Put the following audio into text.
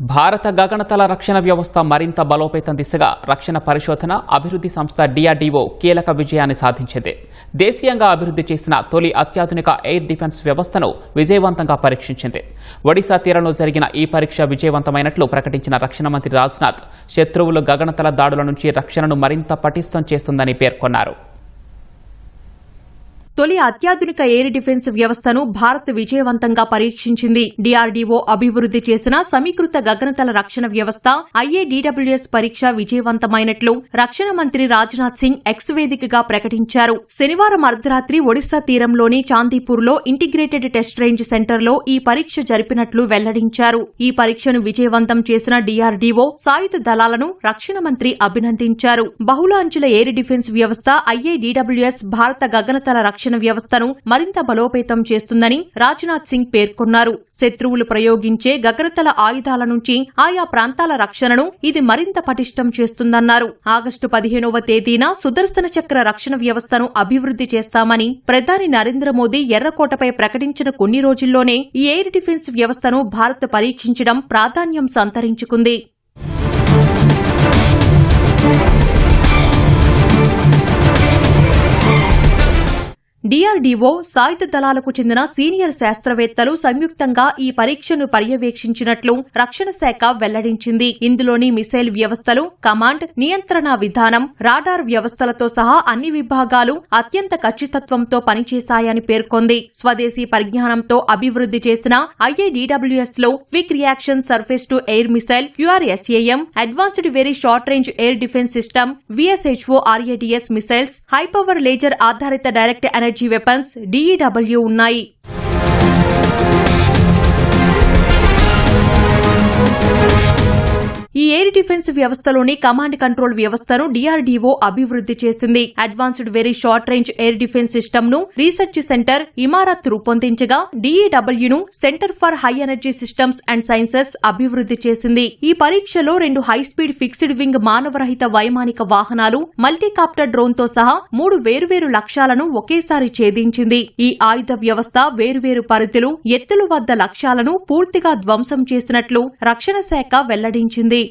భారత గగనతల రక్షణ వ్యవస్థ మరింత బలోపేతం దిశగా రక్షణ పరిశోధన అభివృద్ధి సంస్థ డిఆర్డీఓ కీలక విజయాన్ని సాధించింది. దేశీయంగా అభివృద్ధి చేసిన తొలి అత్యాధునిక ఎయిర్ డిఫెన్స్ వ్యవస్థను విజయవంతంగా పరీక్షించింది. ఒడిశా తీరంలో జరిగిన ఈ పరీక్ష విజయవంతమైనట్లు ప్రకటించిన రక్షణ మంత్రి రాజ్నాథ్ శత్రువులు గగనతల దాడుల నుంచి రక్షణను మరింత పటిష్టం చేస్తుందని పేర్కొన్నారు. తొలి అత్యాధునిక ఎయిర్ డిఫెన్స్ వ్యవస్థను భారత్ విజయవంతంగా పరీక్షించింది. డిఆర్డీఓ అభివృద్ధి చేసిన సమీకృత గగనతల రక్షణ వ్యవస్థ ఐఏడీడబ్ల్యూఎస్ పరీక్ష విజయవంతమైనట్లు రక్షణ మంత్రి రాజ్నాథ్ సింగ్ ఎక్స్ వేదికగా ప్రకటించారు. శనివారం అర్ధరాత్రి ఒడిశా తీరంలోని చాందీపూర్లో ఇంటిగ్రేటెడ్ టెస్ట్ రేంజ్ సెంటర్లో ఈ పరీక్ష జరిపినట్లు వెల్లడించారు. ఈ పరీక్షను విజయవంతం చేసిన డిఆర్డీఓ సాయుధ దళాలను రక్షణ మంత్రి అభినందించారు. బహుళ అంచుల ఎయిర్ డిఫెన్స్ వ్యవస్థ ఐఏడీడబ్ల్యూఎస్ భారత గగనతల రక్షణ వ్యవస్థను మరింత బలోపేతం చేస్తుందని రాజ్నాథ్ సింగ్ పేర్కొన్నారు. శత్రువులు ప్రయోగించే గగనతల ఆయుధాల నుంచి ఆయా ప్రాంతాల రక్షణను ఇది మరింత పటిష్టం చేస్తుందన్నారు. ఆగస్టు పదిహేనవ తేదీన సుదర్శన చక్ర రక్షణ వ్యవస్థను అభివృద్ధి చేస్తామని ప్రధాని నరేంద్ర మోదీ ఎర్రకోటపై ప్రకటించిన కొన్ని రోజుల్లోనే ఈ ఎయిర్ డిఫెన్స్ వ్యవస్థను భారత్ పరీక్షించడం ప్రాధాన్యం సంతరించుకుంది. డీఆర్డీఓ సాయుధ దళాలకు చెందిన సీనియర్ శాస్త్రవేత్తలు సంయుక్తంగా ఈ పరీక్షను పర్యవేక్షించినట్లు రక్షణ శాఖ వెల్లడించింది. ఇందులోని మిసైల్ వ్యవస్థలు కమాండ్ నియంత్రణ విధానం రాడార్ వ్యవస్థలతో సహా అన్ని విభాగాలు అత్యంత ఖచ్చితత్వంతో పనిచేశాయని పేర్కొంది. స్వదేశీ పరిజ్ఞానంతో అభివృద్ధి చేసిన ఐఏడీడబ్ల్యూఎస్లో quick reaction surface to air missile QRSAM advanced very short range air defence system VSHO RADS missiles high power laser ఆధారిత direct energy energy weapons DEW ఉన్నాయి. ఈ ఎయిర్ డిఫెన్స్ వ్యవస్థలోని కమాండ్ కంట్రోల్ వ్యవస్థను డిఆర్డీఓ అభివృద్ధి చేసింది. Advanced very short range air defence సిస్టమ్ను research centre Imarat రూపొందించగా డీఈడబ్ల్యూను centre for high energy systems and sciences అభివృద్ధి చేసింది. ఈ పరీక్షలో రెండు హై స్పీడ్ ఫిక్స్డ్ వింగ్ మానవరహిత వైమానిక వాహనాలు మల్టీకాప్టర్ డ్రోన్తో సహా మూడు వేర్వేరు లక్ష్యాలను ఒకేసారి ఛేదించింది. ఈ ఆయుధ వ్యవస్థ వేర్వేరు పరిధులు ఎత్తులు వద్ద లక్ష్యాలను పూర్తిగా ధ్వంసం చేసినట్లు రక్షణ శాఖ వెల్లడించింది.